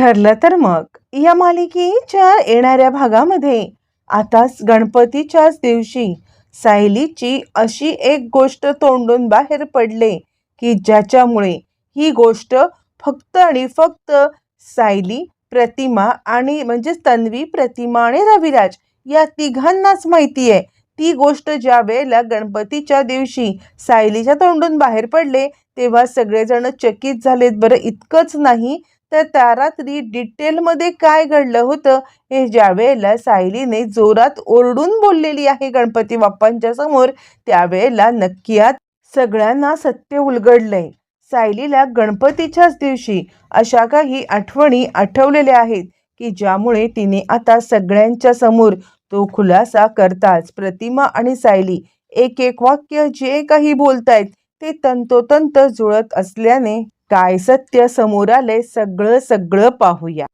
ठरलं तर मग. या मालिकेच्या येणाऱ्या भागामध्ये आताच गणपतीच्याच दिवशी सायलीची अशी एक गोष्ट तोंडून बाहेर पडले की ज्याच्यामुळे ही गोष्ट फक्त आणि फक्त सायली प्रतिमा आणि म्हणजेच तन्वी प्रतिमा आणि रविराज या तिघांनाच माहिती आहे. ती गोष्ट ज्या वेळेला गणपतीच्या दिवशी सायलीच्या तोंडून बाहेर पडले तेव्हा सगळेजण चकित झालेत. बरं इतकंच नाही तर त्या रात्री डिटेलमध्ये काय घडलं होतं हे ज्या वेळेला सायलीने जोरात ओरडून बोललेली आहे गणपती बाप्पांच्या समोर त्यावेळेला नक्की आत सगळ्यांना सत्य उलगडलंय. सायलीला गणपतीच्याच दिवशी अशा काही आठवणी आठवलेल्या आहेत की ज्यामुळे तिने आता सगळ्यांच्या समोर तो खुलासा करताच प्रतिमा आणि सायली एक एक वाक्य जे काही बोलतायत ते तंतोतंत जुळत असल्याने काय सत्य समोर आले सगळं सगळं पाहूया.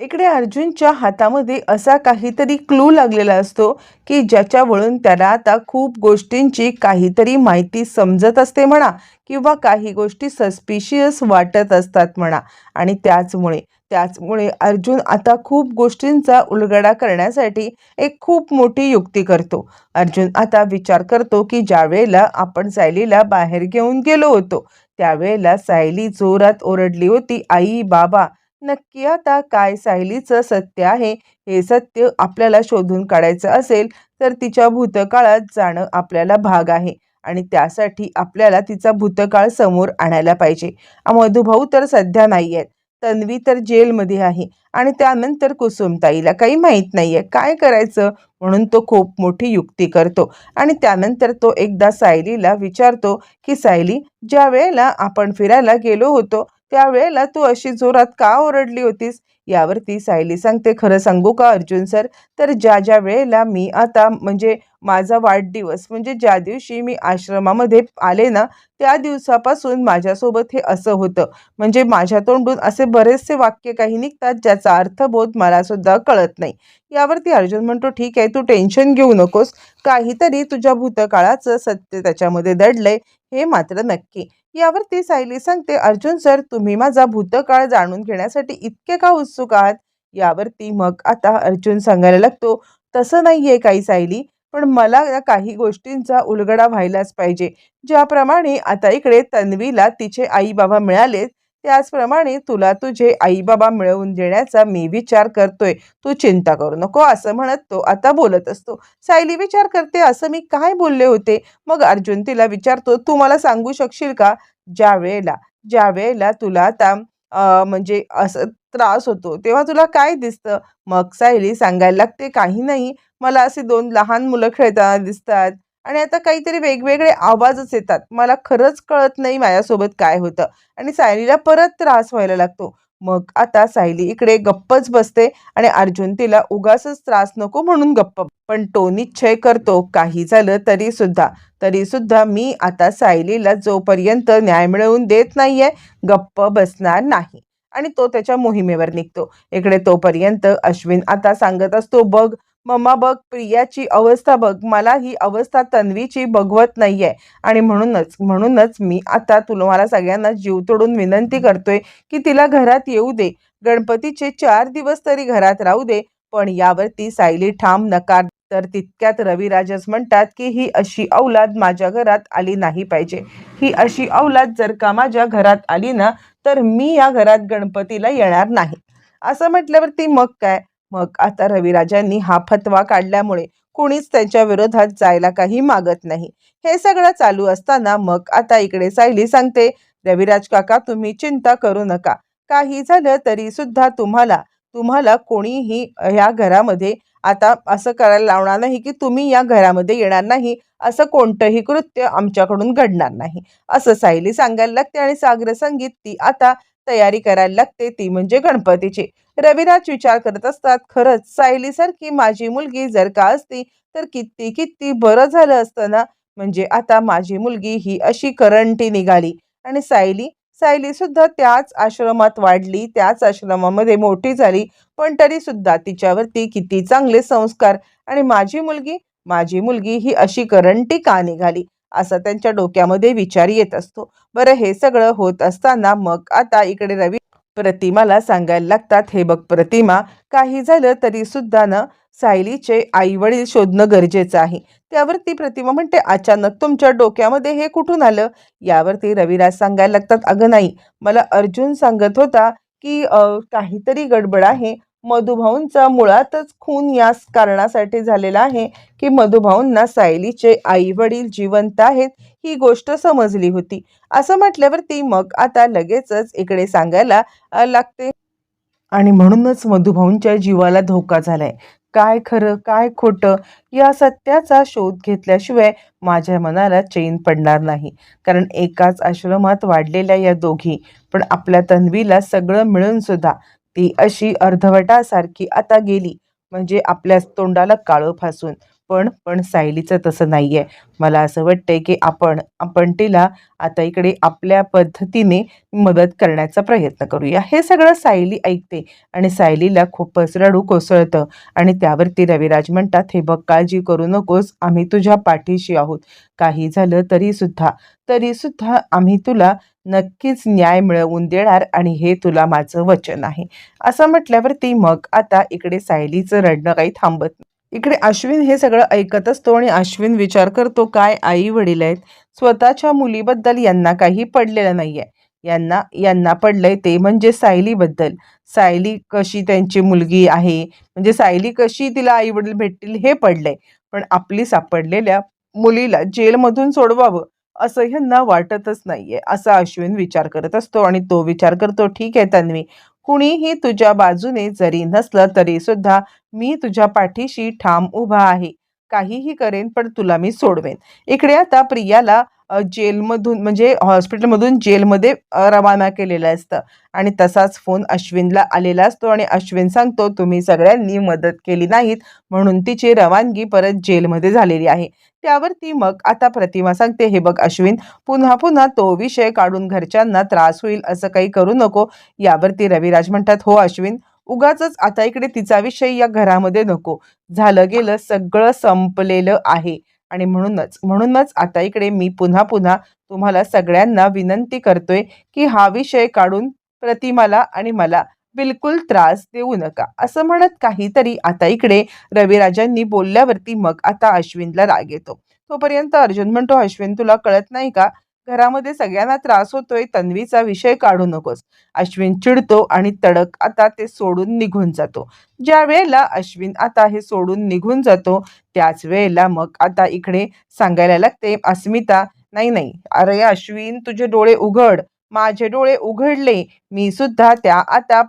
इकडे अर्जुनच्या हातामध्ये असा काहीतरी क्लू लागलेला असतो की ज्याच्यावरून त्याला आता खूप गोष्टींची काहीतरी माहिती समजत असते म्हणा किंवा काही गोष्टी सस्पिशियस वाटत असतात म्हणा. आणि त्याचमुळे त्याचमुळे अर्जुन आता खूप गोष्टींचा उलगडा करण्यासाठी एक खूप मोठी युक्ती करतो. अर्जुन आता विचार करतो की ज्यावेळेला आपण सायलीला बाहेर घेऊन गेलो होतो त्यावेळेला सायली जोरात ओरडली होती आई बाबा नक्की आता काय सायलीचं सत्य आहे? हे सत्य आपल्याला शोधून काढायचं असेल तर तिच्या भूतकाळात जाणं आपल्याला भाग आहे आणि त्यासाठी आपल्याला तिचा भूतकाळ समोर आणायला पाहिजे. मधुभाऊ तर सध्या नाही आहेत तन्वी तर जेलमध्ये आहे आणि त्यानंतर कुसुमताईला काही माहीत नाही आहे काय करायचं? म्हणून तो खूप मोठी युक्ती करतो आणि त्यानंतर तो एकदा सायलीला विचारतो की सायली ज्या वेळेला आपण फिरायला गेलो होतो त्यावेळेला तू अशी जोरात का ओरडली होतीस? यावरती सायली सांगते खरं सांगू का अर्जुन सर? तर ज्या ज्या वेळेला मी आता म्हणजे माझा वाढदिवस म्हणजे ज्या दिवशी मी आश्रमामध्ये आले ना त्या दिवसापासून माझ्यासोबत हे असं होतं. म्हणजे माझ्या तोंडून असे बरेचसे वाक्य काही निघतात ज्याचा अर्थबोध मला सुद्धा कळत नाही. यावरती अर्जुन म्हणतो ठीक आहे तू टेन्शन घेऊ नकोस. काहीतरी तुझ्या भूतकाळाचं सत्य त्याच्यामध्ये दडलंय हे मात्र नक्की. यावरती सायली सांगते अर्जुन सर तुम्ही माझा भूतकाळ जाणून घेण्यासाठी इतके का उत्सुक आहात? यावरती मग आता अर्जुन सांगायला लागतो तसं नाहीये काही सायली पण मला काही गोष्टींचा उलगडा व्हायलाच पाहिजे. ज्याप्रमाणे आता इकडे तन्वीला तिचे आई बाबा मिळालेत त्याचप्रमाणे तुला तुझे आईबाबा मिळवून देण्याचा मी विचार करतोय. तू चिंता करू नको असं म्हणत तो आता बोलत असतो. सायली विचार करते असं मी काय बोलले होते? मग अर्जुन तिला विचारतो तू मला सांगू शकशील का? ज्या वेळेला ज्या वेळेला तुला आता म्हणजे असं त्रास होतो तेव्हा तुला काय दिसतं? मग सायली सांगायला लागते काही नाही. मला असे दोन लहान मुलं खेळताना दिसतात. आणि आता काहीतरी वेगवेगळे आवाजच येतात. मला खरंच कळत नाही माझ्यासोबत काय होतं. आणि सायलीला परत त्रास व्हायला लागतो. मग आता सायली इकडे गप्पच बसते आणि अर्जुन तिला उगासच त्रास नको म्हणून गप्प पण तो निश्चय करतो. काही झालं तरी सुद्धा. तरी सुद्धा मी आता सायलीला जोपर्यंत न्याय मिळवून देत नाहीये गप्प बसणार नाही. आणि तो त्याच्या मोहिमेवर निघतो. इकडे तोपर्यंत अश्विन आता सांगत असतो बघ मम्मा बघ प्रियाची अवस्था बघ मला ही अवस्था तन्वीची बघवत नाहीये. आणि म्हणूनच म्हणूनच मी आता तुम्हाला सगळ्यांना जीव तोडून विनंती करतोय की तिला घरात येऊ दे. गणपतीचे चार दिवस तरी घरात राहू दे पण यावरती सायली ठाम नकार. तर तितक्यात रविराजच म्हणतात की ही अशी औलाद माझ्या घरात आली नाही पाहिजे. ही अशी औलाद जर का माझ्या घरात आली ना तर मी या घरात गणपतीला येणार नाही. असं म्हटल्यावरती मग काय? मग आता रविराजांनी हा फतवा काढल्यामुळे कुणीच त्यांच्या विरोधात जायला काही मागत नाही. हे सगळं चालू असताना मग आता इकडे सायली सांगते रविराज काका तुम्ही चिंता करू नका. काही झालं तरी सुद्धा तुम्हाला तुम्हाला कोणीही ह्या घरामध्ये आता असं करायला लावणार नाही की तुम्ही या घरामध्ये येणार नाही. असं कोणतंही कृत्य आमच्याकडून घडणार नाही. असं सायली सांगायला लागते आणि सागर संगीत ती आता तयारी करायला लागते ती म्हणजे गणपतीची. रविराज विचार करत असतात खरंच सायलीसारखी माझी मुलगी जर का असती तर किती किती बरं झालं असतं ना? म्हणजे आता माझी मुलगी ही अशी करंटी निघाली. आणि सायली सायली सुद्धा त्याच आश्रमात वाढली त्याच आश्रमामध्ये मोठी झाली पण तरी सुद्धा तिच्यावरती किती चांगले संस्कार. आणि माझी मुलगी माझी मुलगी ही अशी करंटी का निघाली? असा त्यांच्या डोक्यामध्ये विचार येत असतो. बरं हे सगळं होत असताना मग आता इकडे रवी प्रतिमाला सांगायला लागतात हे बघ प्रतिमा काही झालं तरी सुद्धा ना सायलीचे आई वडील शोधणं गरजेचं आहे. त्यावरती प्रतिमा म्हणते अचानक तुमच्या डोक्यामध्ये हे कुठून आलं? यावरती रविराज सांगायला लागतात अगं नाही मला अर्जुन सांगत होता की काहीतरी गडबड आहे. मधुभाऊंचा मुळातच खून याच कारणासाठी झालेला आहे की मधुभाऊंना सायलीचे आई वडील जिवंत आहेत ही गोष्ट समजली होती. असं म्हटल्यावरती मग आता लगेचच इकडे सांगायला लागते. आणि म्हणूनच मधुभाऊंच्या जीवाला धोका झालाय. काय खरं काय खोटं या सत्याचा शोध घेतल्याशिवाय माझ्या मनाला चैन पडणार नाही. कारण एकाच आश्रमात वाढलेल्या या दोघी पण आपल्या तन्वीला सगळं मिळून सुद्धा ती अशी अर्धवटासारखी आता गेली. म्हणजे आपल्या तोंडाला काळं फासून. पण पण सायलीचं तसं नाही आहे मला असं वाटतंय की आपण आपण तिला आता इकडे आपल्या पद्धतीने मदत करण्याचा प्रयत्न करूया. हे सगळं सायली ऐकते आणि सायलीला खूपच रडू कोसळतं. आणि त्यावरती रविराज म्हणतात हे बघ काळजी करू नकोस. आम्ही तुझ्या पाठीशी आहोत. काही झालं तरीसुद्धा तरीसुद्धा आम्ही तुला नक्कीच न्याय मिळवून देणार आणि हे तुला माझं वचन आहे. असं म्हटल्यावरती मग आता इकडे सायलीचं रडणं काही थांबत नाही. इकडे अश्विन हे सगळं ऐकत असतो आणि अश्विन विचार करतो काय आई वडील आहेत? स्वतःच्या मुलीबद्दल यांना काही पडलेलं नाही आहे यांना यांना पडलंय ते म्हणजे सायलीबद्दल. सायली कशी त्यांची मुलगी आहे? म्हणजे सायली कशी तिला आई वडील भेटतील हे पडलंय. पण आपली सापडलेल्या मुलीला जेलमधून सोडवावं. असं ह्यांना वाटतच नाहीये. असा अश्विन विचार करत असतो आणि तो विचार करतो ठीक आहे तन्वी कुणीही तुझ्या बाजूने जरी नसलं तरी सुद्धा मी तुझ्या पाठीशी ठाम उभा आहे. काहीही करेन पण तुला मी सोडवेन. इकडे आता प्रियाला जेलमधून म्हणजे हॉस्पिटलमधून जेलमध्ये रवाना केलेलं असतं. आणि तसाच फोन अश्विनला आलेला असतो आणि अश्विन सांगतो तुम्ही सगळ्यांनी मदत केली नाहीत म्हणून तिची रवानगी परत जेलमध्ये झालेली आहे. त्यावर ती मग आता प्रतिमा सांगते हे बघ अश्विन पुन्हा पुन्हा तो विषय काढून घरच्यांना त्रास होईल असं काही करू नको. यावरती रविराज म्हणतात हो अश्विन उगाच आता इकडे तिचा विषय या घरामध्ये नको. झालं गेलं सगळं संपलेलं आहे. आणि म्हणूनच म्हणूनच आता इकडे मी पुन्हा पुन्हा तुम्हाला सगळ्यांना विनंती करतोय की हा विषय काढून प्रतिमाला आणि मला बिलकुल त्रास देऊ नका. असं म्हणत काहीतरी आता इकडे रविराजांनी बोलल्यावरती मग आता अश्विनला राग येतो. तोपर्यंत अर्जुन म्हणतो अश्विन तुला कळत नाही का? घरामध्ये सगळ्यांना त्रास होतोय तन्वीचा विषय काढू नकोस. अश्विन चिडतो आणि तडक आता ते सोडून निघून जातो. ज्या वेळेला अश्विन आता हे सोडून निघून जातो त्याच वेळेला मग आता इकडे सांगायला लागते अस्मिता नाही नाही अरे अश्विन तुझे डोळे उघड. माझे डोळे उघडले. मी सुद्धा त्या आता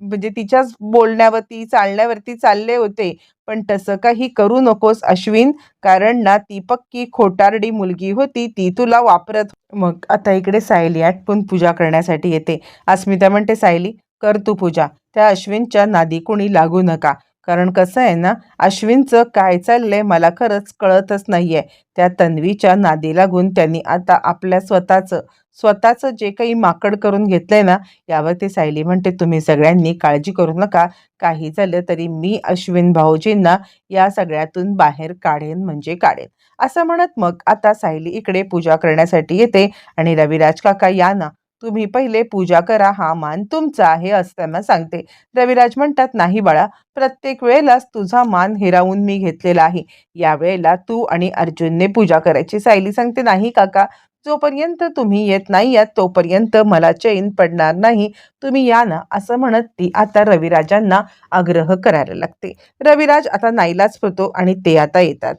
म्हणजे तिच्याच बोलण्यावरती चालण्यावरती चालले होते. पण तसं काही करू नकोस अश्विन कारण ना ती पक्की खोटारडी मुलगी होती ती तुला वापरत मग आता इकडे सायली आटपून पूजा करण्यासाठी येते. अस्मिता म्हणते सायली कर तू पूजा. त्या अश्विनच्या नादी कोणी लागू नका. कारण कसं आहे ना अश्विनचं काय चाललंय मला खरंच कळतच नाही आहे त्या तन्वीच्या नादी लागून त्यांनी आता आपल्या स्वतःचं स्वतःचं जे काही माकड करून घेतलंय ना यावरती सायली म्हणते तुम्ही सगळ्यांनी काळजी करू नका. काही झालं तरी मी अश्विन भाऊजींना या सगळ्यातून बाहेर काढेन म्हणजे काढेन. असं म्हणत मग आता सायली इकडे पूजा करण्यासाठी येते आणि रविराज काका या ना तुम्ही पहिले पूजा करा हा मान तुमचा आहे असं त्यांना सांगते. रविराज म्हणतात नाही बाळा प्रत्येक वेळेलाच तुझा मान हिरावून मी घेतलेला आहे. या वेळेला तू आणि अर्जुनने पूजा करायची सायली सांगते नाही काका जोपर्यंत तुम्ही येत नाही यात तोपर्यंत मला चैन पडणार नाही. तुम्ही या ना असं म्हणत ती आता रविराजांना आग्रह करायला लागते. रविराज आता नाईलाच होतो आणि ते आता येतात.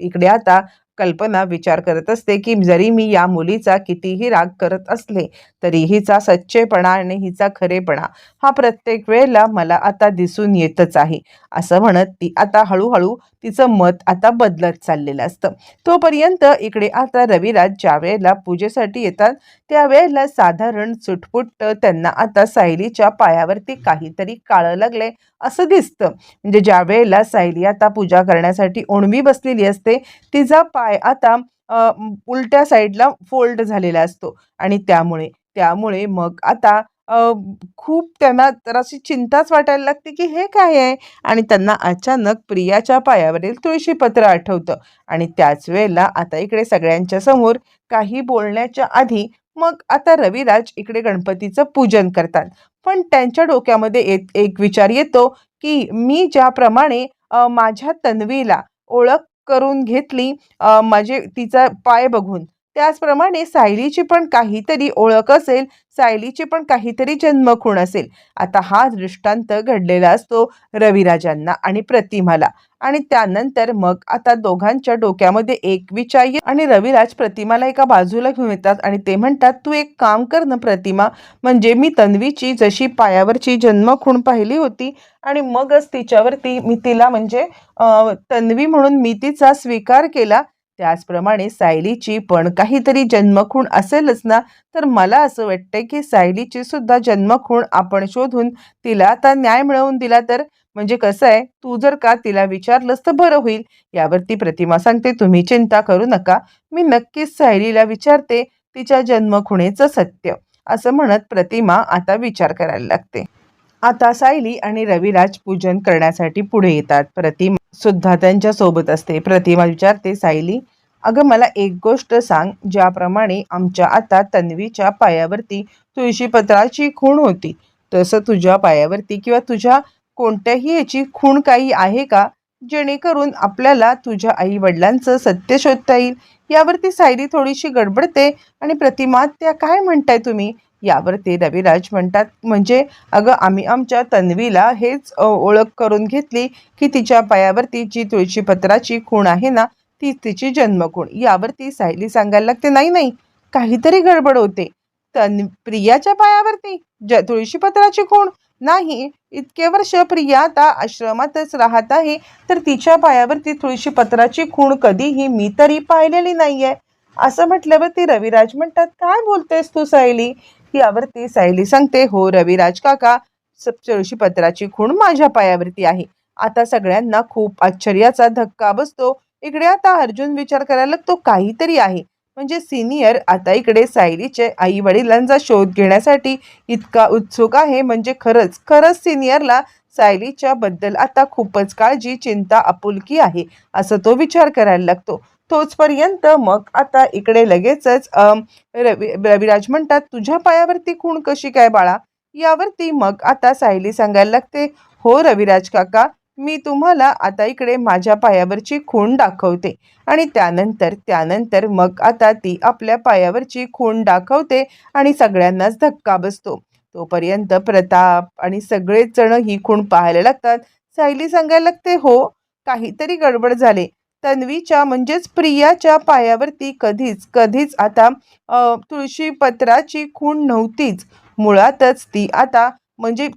इकडे आता कल्पना विचार करत असते की जरी मी या मुलीचा कितीही राग करत असले तरी हिचा सच्चेपणा आणि हिचा खरेपणा हा प्रत्येक वेळेला मला आता दिसून येतच आहे. असं म्हणत ती आता हळूहळू तिचं मत आता बदलत चाललेलं असतं. तोपर्यंत इकडे आता रविराज ज्या वेळेला पूजेसाठी येतात त्यावेळेला साधारण सुटपुट त्यांना आता सायलीच्या पायावरती काहीतरी काळं लागले असं दिसतं. म्हणजे ज्या वेळेला सायली आता पूजा करण्यासाठी ओणवी बसलेली असते तिचा पाय आता उलट्या साईडला फोल्ड झालेला असतो. आणि त्यामुळे त्यामुळे मग आता खूप त्यांना तर अशी चिंताच वाटायला लागते की हे काय आहे? आणि त्यांना अचानक प्रियाच्या पायावरील तुळशीपत्र आठवतं. आणि त्याच वेळेला आता इकडे सगळ्यांच्या समोर काही बोलण्याच्या आधी मग आता रविराज इकडे गणपतीचं पूजन करतात. पण त्यांच्या डोक्यामध्ये एक एक विचार येतो की मी ज्याप्रमाणे माझ्या तन्वीला ओळख करून घेतली माझे तिचा पाय बघून त्याचप्रमाणे सायलीची पण काहीतरी ओळख असेल सायलीची पण काहीतरी जन्मखूण असेल. आता हा दृष्टांत घडलेला असतो रविराजांना आणि प्रतिमाला. आणि त्यानंतर मग आता दोघांच्या डोक्यामध्ये एक विचार आणि रविराज प्रतिमाला एका बाजूला घेऊन येतात आणि ते म्हणतात तू एक काम कर ना प्रतिमा म्हणजे मी तन्वीची जशी पायावरची जन्मखूण पाहिली होती आणि मगच तिच्यावरती मी तिला म्हणजे तन्वी म्हणून मी तिचा स्वीकार केला त्याचप्रमाणे सायलीची पण काहीतरी जन्मखूण असेलच ना? तर मला असं वाटतंय की सायलीची सुद्धा जन्मखूण आपण शोधून तिला आता न्याय मिळवून दिला तर? म्हणजे कसं आहे? तू जर का तिला विचारलंस तर बरं होईल. यावरती प्रतिमा सांगते तुम्ही चिंता करू नका. मी नक्कीच सायलीला विचारते तिच्या जन्मखुणेचं सत्य. असं म्हणत प्रतिमा आता विचार करायला लागते. आता सायली आणि रविराज पूजन करण्यासाठी पुढे येतात. प्रतिमा सुद्धा त्यांच्यासोबत असते. प्रतिमा विचारते सायली अगं मला एक गोष्ट सांग. ज्याप्रमाणे आमच्या आता तन्वीच्या पायावरती तुळशीपत्राची खूण होती. तसं तुझ्या पायावरती किंवा तुझ्या कोणत्याही याची खूण काही आहे का? जेणेकरून आपल्याला तुझ्या आई वडिलांचं सत्य शोधता येईल. यावरती सायली थोडीशी गडबडते आणि प्रतिमा त्या काय म्हणताय तुम्ही? यावरती रविराज म्हणतात. म्हणजे अगं आम्ही आमच्या तन्वीला हेच ओळख करून घेतली की तिच्या पायावरती जी तुळशीपत्राची खूण आहे ना ती तिची जन्मखूण. यावरती सायली सांगायला लागते नाही नाही काहीतरी गडबड होते. तन प्रियाच्या पायावरती ज तुळशीपत्राची खूण? नाही इतके वर्ष प्रिया आता आश्रमातच राहत आहे तर तिच्या पायावरती तुळशीपत्राची खूण कधीही मी तरी पाहिलेली नाहीये. असं म्हटल्यावर ती रविराज म्हणतात काय बोलतेस तू सायली? यावरती सायली सांगते हो रविराज काका स- तुळशीपत्राची खूण माझ्या पायावरती आहे. आता सगळ्यांना खूप आश्चर्याचा धक्का बसतो. इकडे आता अर्जुन विचार करायला लागतो काहीतरी आहे. म्हणजे सिनियर आता इकडे सायलीचे आई वडिलांचा शोध घेण्यासाठी इतका उत्सुक आहे. म्हणजे खरंच खरंच सिनियरला सायलीच्या बद्दल आता खूपच काळजी चिंता आपुलकी आहे असं तो विचार करायला लागतो. तोचपर्यंत. मग आता इकडे लगेचच रवी रविराज म्हणतात तुझ्या पायावरती खूण कशी काय बाळा? यावरती मग आता सायली सांगायला लागते हो रविराज काका मी तुम्हाला आता इकडे माझ्या पायावरची खूण दाखवते. आणि त्यानंतर त्यानंतर मग आता ती आपल्या पायावरची खूण दाखवते आणि सगळ्यांनाच धक्का बसतो. तोपर्यंत प्रताप आणि सगळेच जण ही खूण पाहायला लागतात. सायली सांगायला लागते हो काहीतरी गडबड झाले. तन्वीच्या म्हणजेच प्रियाच्या पायावरती कधीच कधीच आता तुळशीपत्राची खूण नव्हतीच. मुळातच ती आता म्हणजे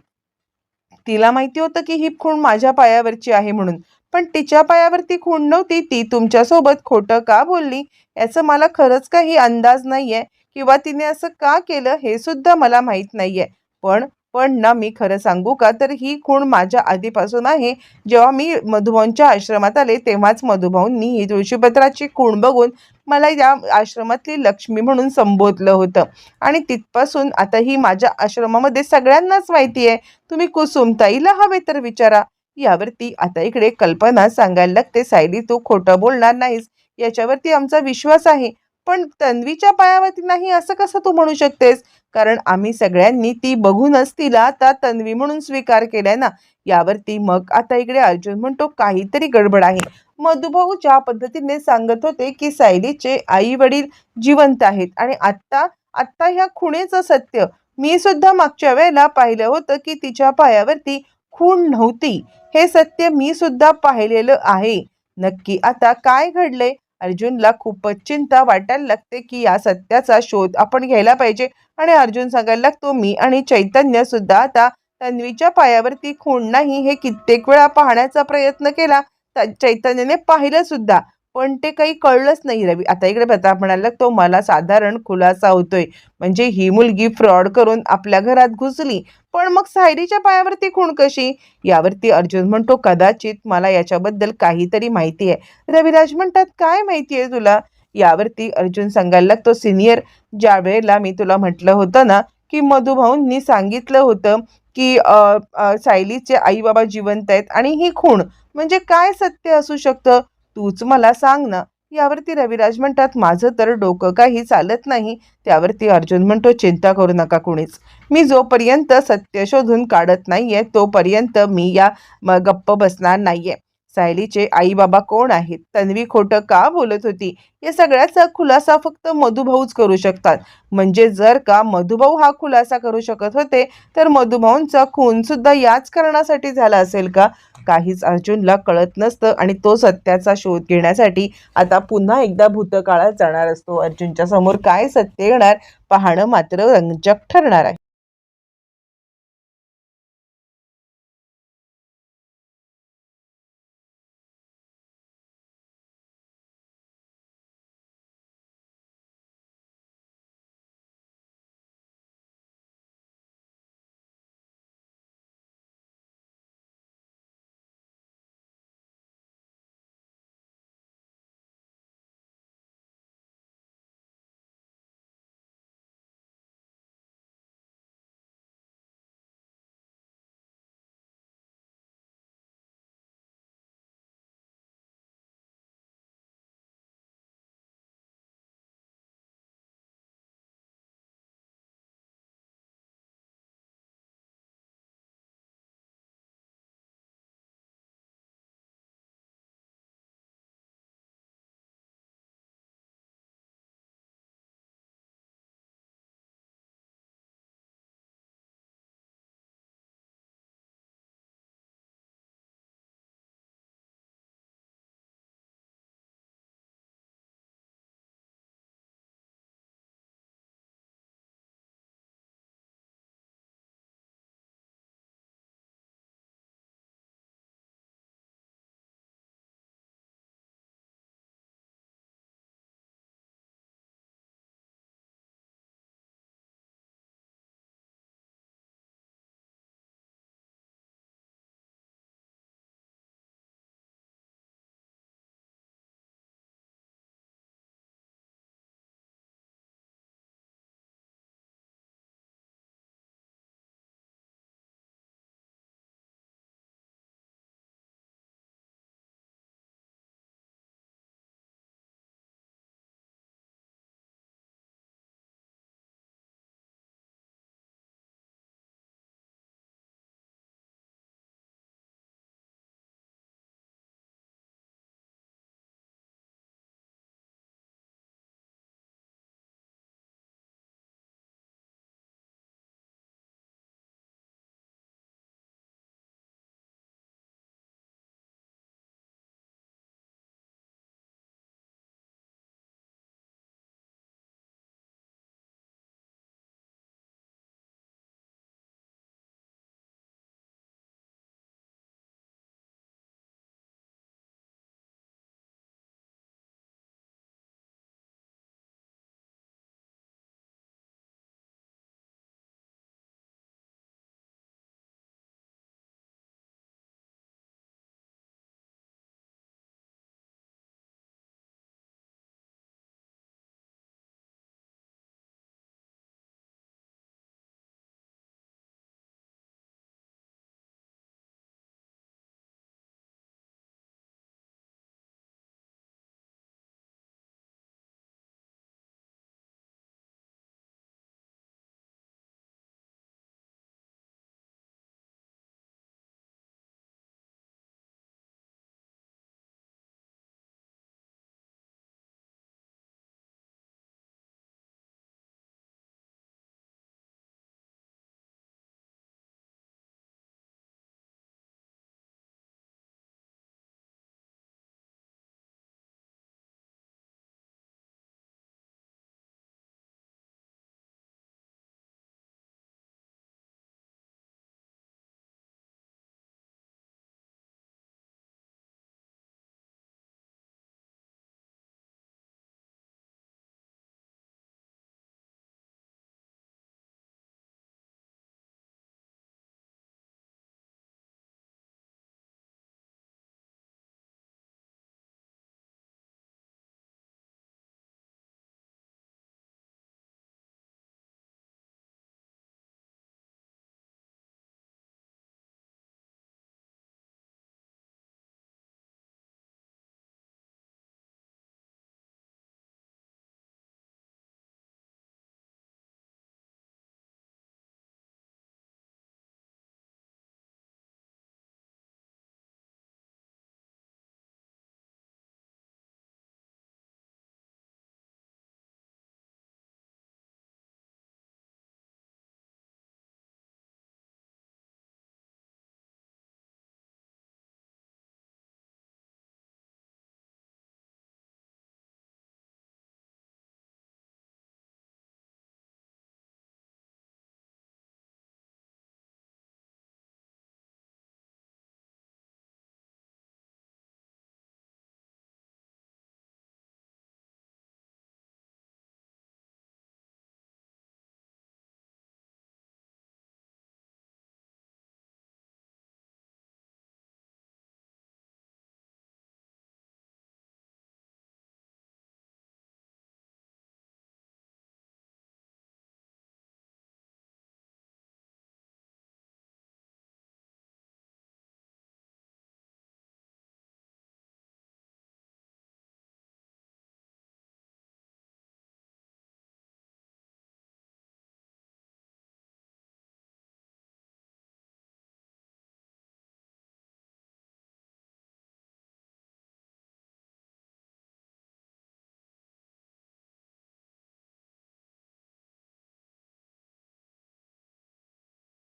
तिला माहिती होतं की ही खूण माझ्या पायावरची आहे म्हणून. पण तिच्या पायावरती खूण नव्हती ती तुमच्यासोबत खोटं का बोलली? याचं मला खरंच काही अंदाज नाही आहे किंवा तिने असं का केलं हे सुद्धा मला माहीत नाही आहे पण पण ना मी खरं सांगू का? तर ही खूण माझ्या आधीपासून आहे. जेव्हा मी मधुभाऊंच्या आश्रमात आले तेव्हाच मधुभाऊंनी ही तुळशीपत्राची खूण बघून मला या आश्रमातली लक्ष्मी म्हणून संबोधलं होतं. आणि तिथपासून आता ही माझ्या आश्रमामध्ये सगळ्यांनाच माहिती आहे. तुम्ही कुसुमताईला हवे तर विचारा. यावरती आता इकडे कल्पना सांगायला लागते सायली तू खोटं बोलणार नाहीस. याच्यावरती आमचा विश्वास आहे. पण तन्वीच्या पायावरती नाही असं कसं तू म्हणू शकतेस? कारण आम्ही सगळ्यांनी ती बघूनच तिला आता तन्वी म्हणून स्वीकार केलाय ना? यावरती मग आता इकडे अर्जुन म्हणतो काहीतरी गडबड आहे. मधुभाऊ ज्या पद्धतीने सांगत होते की सायलीचे आई वडील जिवंत आहेत आणि आत्ता आत्ता ह्या खुणेचं सत्य. मी सुद्धा मागच्या वेळेला पाहिलं होतं की तिच्या पायावरती खूण नव्हती. हे सत्य मी सुद्धा पाहिलेलं आहे. नक्की आता काय घडले अर्जुनला खूपच चिंता वाटायला लागते की या सत्याचा शोध आपण घ्यायला पाहिजे. आणि अर्जुन सांगायला लागतो मी आणि चैतन्य सुद्धा आता तन्वीच्या पायावरती खूण नाही हे कित्येक वेळा पाहण्याचा प्रयत्न केला. चैतन्याने पाहिलं सुद्धा. पण ते काही कळलंच नाही रवी. आता इकडे प्रताप म्हणाला तो मला साधारण खुलासा होतोय. म्हणजे ही मुलगी फ्रॉड करून आपल्या घरात घुसली. पण मग सायरीच्या पायावरती खूण कशी? यावरती अर्जुन म्हणतो कदाचित मला याच्याबद्दल काहीतरी माहिती आहे. रविराज म्हणतात काय माहिती आहे तुला? यावरती अर्जुन सांगायला लागतो सिनियर ज्या वेळेला मी तुला म्हटलं होतं ना की मधुभाऊंनी सांगितलं होतं की सायलीचे आई बाबा जिवंत आहेत आणि ही खूण. म्हणजे काय सत्य असू शकतं? तूच मला सांग ना. यावरती रविराज म्हणतात माझं तर डोकं काही चालत नाही. त्यावरती अर्जुन म्हणतो चिंता करू नका कुणीच. मी जोपर्यंत सत्य शोधून काढत नाहीये तोपर्यंत मी या गप्प बसणार नाहीये. सायलीचे आई बाबा कोण आहेत? तन्वी खोटं का बोलत होती? या सगळ्याचा खुलासा फक्त मधुभाऊच करू शकतात. म्हणजे जर का मधुभाऊ हा खुलासा करू शकत होते तर मधुभाऊंचा खून सुद्धा याच कारणासाठी झाला असेल का? काहीच अर्जुनला कळत नसतं आणि तो सत्याचा शोध घेण्यासाठी आता पुन्हा एकदा भूतकाळात जाणार असतो. अर्जुनच्या समोर काय सत्य येणार? पाहणं मात्र रंजक ठरणार आहे.